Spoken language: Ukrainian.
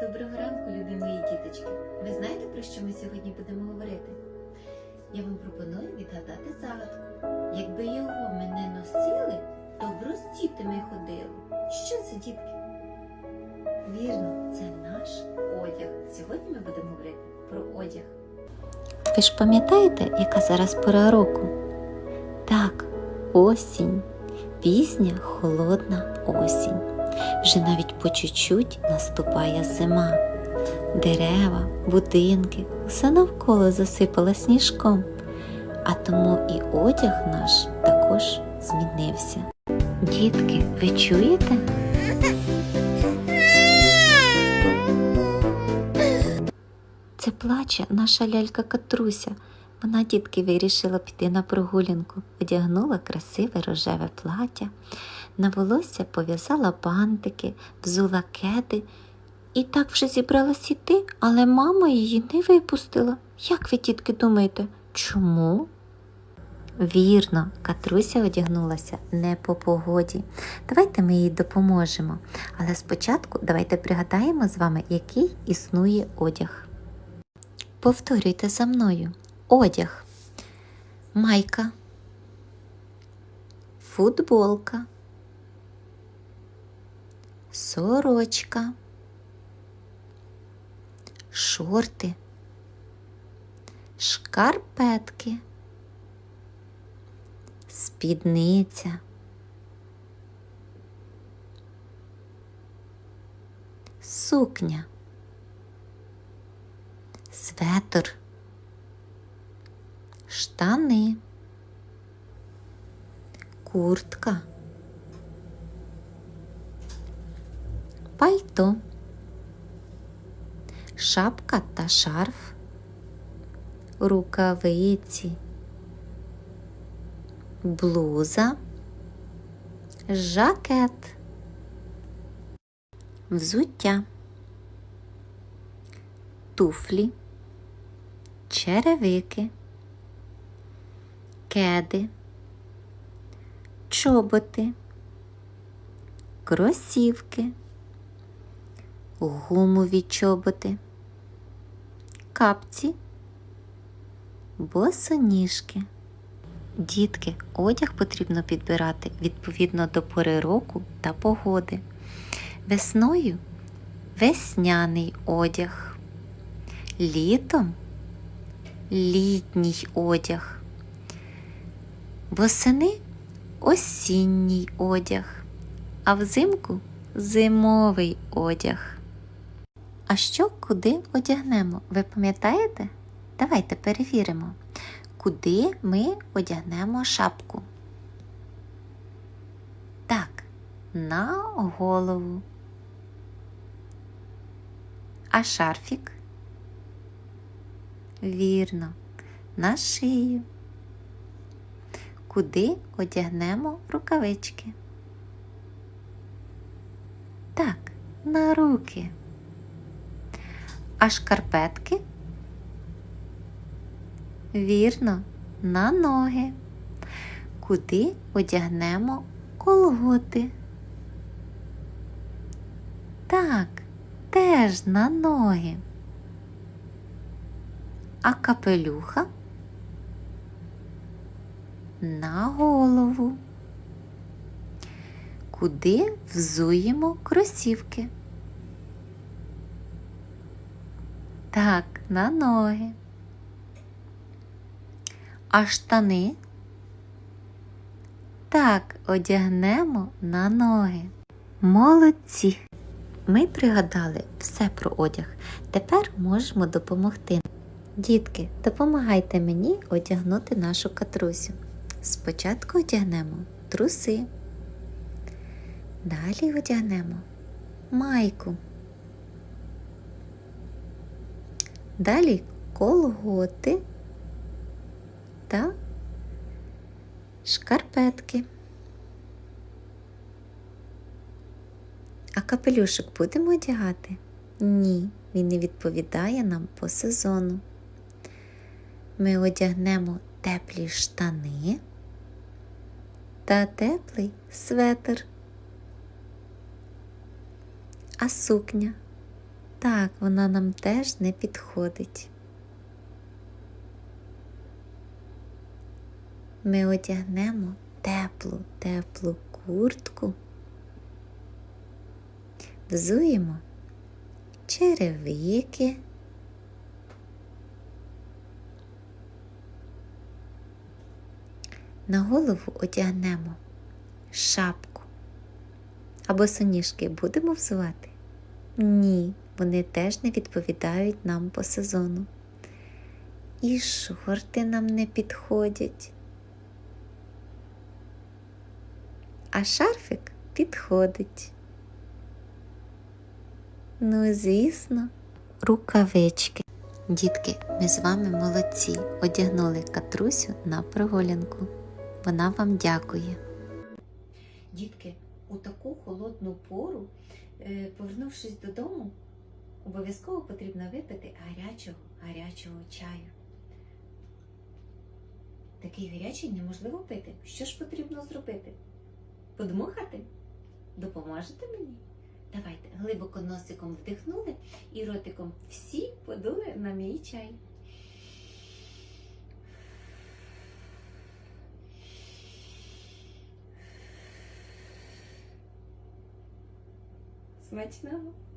Доброго ранку, любі мої діточки. Ви знаєте, про що ми сьогодні будемо говорити? Я вам пропоную відгадати загадку. Якби його ми не носили, то в роздіти ми ходили. Що це, дітки? Вірно, це наш одяг. Сьогодні ми будемо говорити про одяг. Ви ж пам'ятаєте, яка зараз пора року? Так, осінь, пізня холодна осінь. Вже навіть по чуть-чуть наступає зима. Дерева, будинки, все навколо засипало сніжком, а тому і одяг наш також змінився. Дітки, ви чуєте? Це плаче наша лялька Катруся. Вона, дітки, вирішила піти на прогулянку, одягнула красиве рожеве плаття, на волосся пов'язала бантики, взула кеди і так вже зібралась іти, але мама її не випустила. Як ви, тітки, думаєте, чому? Вірно, Катруся одягнулася не по погоді. Давайте ми їй допоможемо. Але спочатку давайте пригадаємо з вами, який існує одяг. Повторюйте за мною. Одяг. Майка. Футболка. Сорочка. Шорти. Шкарпетки. Спідниця. Сукня. Светр. Штани. Куртка. Пальто. Шапка та шарф. Рукавиці. Блуза. Жакет. Взуття. Туфлі. Черевики. Кеди. Чоботи. Кросівки. Гумові чоботи. Капці. Босоніжки. Дітки, одяг потрібно підбирати відповідно до пори року та погоди. Весною весняний одяг. Літом літній одяг. Восени осінній одяг, а взимку зимовий одяг. А що куди одягнемо? Ви пам'ятаєте? Давайте перевіримо, куди ми одягнемо шапку. Так, на голову. А шарфік? Вірно, на шию. Куди одягнемо рукавички? Так, на руки. А шкарпетки? Вірно, на ноги. Куди одягнемо колготи? Так, теж на ноги. А капелюха на голову. Куди взуємо кросівки? Так, на ноги. А штани? Так, одягнемо на ноги. Молодці! Ми пригадали все про одяг. Тепер можемо допомогти. Дітки, допомагайте мені одягнути нашу катрусю. Спочатку одягнемо труси. Далі одягнемо майку. Далі колготи та шкарпетки. А капелюшок будемо одягати? Ні, він не відповідає нам по сезону. Ми одягнемо теплі штани та теплий светр. А сукня Так, вона нам теж не підходить. Ми одягнемо теплу, теплу куртку, взуємо черевики. На голову одягнемо шапку. Або соніжки будемо взувати? Ні, вони теж не відповідають нам по сезону. І шорти нам не підходять. А шарфик підходить. Ну, звісно, рукавички. Дітки, ми з вами молодці. Одягнули катрусю на прогулянку. Вона вам дякує. Дітки, у таку холодну пору, е, повернувшись додому, обов'язково потрібно випити гарячого, гарячого чаю. Такий гарячий неможливо пити. Що ж потрібно зробити? Подмухати? Допоможете мені? Давайте глибоко носиком вдихнули і ротиком всі подули на мій чай. Смачного!